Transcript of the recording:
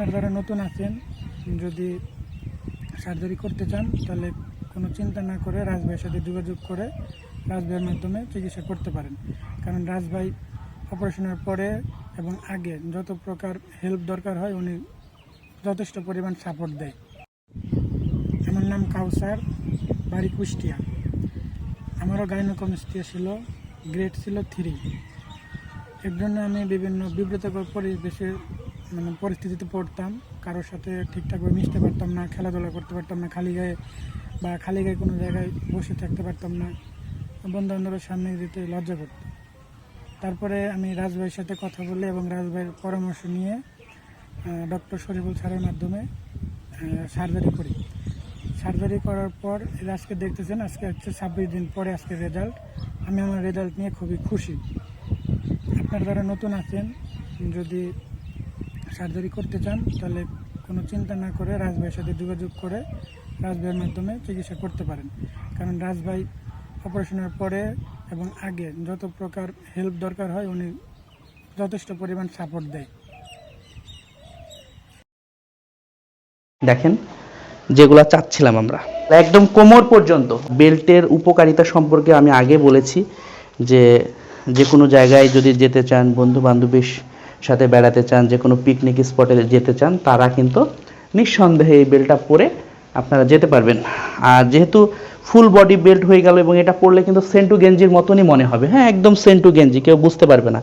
আপনার যারা নতুন আছেন, যদি সার্জারি করতে চান, তাহলে কোনো চিন্তা না করে রাজভাইয়ের সাথে যোগাযোগ করে রাজভাইয়ের মাধ্যমে চিকিৎসা করতে পারেন। কারণ রাজভাই অপারেশনের পরে এবং আগে যত প্রকার হেল্প দরকার হয়, উনি যথেষ্ট পরিমাণ সাপোর্ট দেয়। আমার নাম কাউসার, বাড়ি কুষ্টিয়া। আমারও গাইনোকমিস্টিয়া ছিল গ্রেড ছিল থ্রি এর জন্য আমি বিভিন্ন বিব্রতকর পরিবেশে মানে পরিস্থিতিতে পড়তাম, কারোর সাথে ঠিকঠাকভাবে মিশতে পারতাম না, খেলাধুলা করতে পারতাম না, খালি গায়ে বা খালি গায়ে কোনো জায়গায় বসে থাকতে পারতাম না বন্ধু বান্ধবের সামনে যেতে লজ্জা করতাম তারপরে আমি রাজভাইয়ের সাথে কথা বলে এবং রাজভাইয়ের পরামর্শ নিয়ে ডক্টর শরীফুল স্যারের মাধ্যমে সার্জারি করি। সার্জারি করার পর আজকে দেখতেছেন, আজকে হচ্ছে ছাব্বিশ দিন পরে আজকে রেজাল্ট। আমি আমার রেজাল্ট নিয়ে খুবই খুশি। আপনার যারা নতুন আছেন, যদি সার্জারি করতে চান, তাহলে কোনো চিন্তা না করে রাজভাইয়ের সাথে যোগাযোগ করে রাজভাইয়ের মাধ্যমে চিকিৎসা করতে পারেন। কারণ রাজভাই অপারেশনের পরে এবং আগে যত প্রকার হেল্প দরকার হয়, উনি যথেষ্ট পরিমাণ সাপোর্ট দেয়। দেখেন, যেগুলা চাচ্ছিলাম আমরা। একদম কোমর পর্যন্ত। বেল্টের উপকারিতা সম্পর্কে আমি আগে বলেছি যে যে কোনো জায়গায় যদি যেতে চান বন্ধু বান্ধবীর সাথে বেড়াতে চান, যে কোনো পিকনিক স্পটে যেতে চান, তারা কিন্তু নিঃসন্দেহে এই বেল্টটা পরে আপনারা যেতে পারবেন। আর যেহেতু ফুল বডি বেল্ট হয়ে গেল এবং এটা পরলে কিন্তু সেন্টু গেঞ্জির মতনই মনে হবে। হ্যাঁ একদম সেন্টু গেঞ্জি কেউ বুঝতে পারবে না।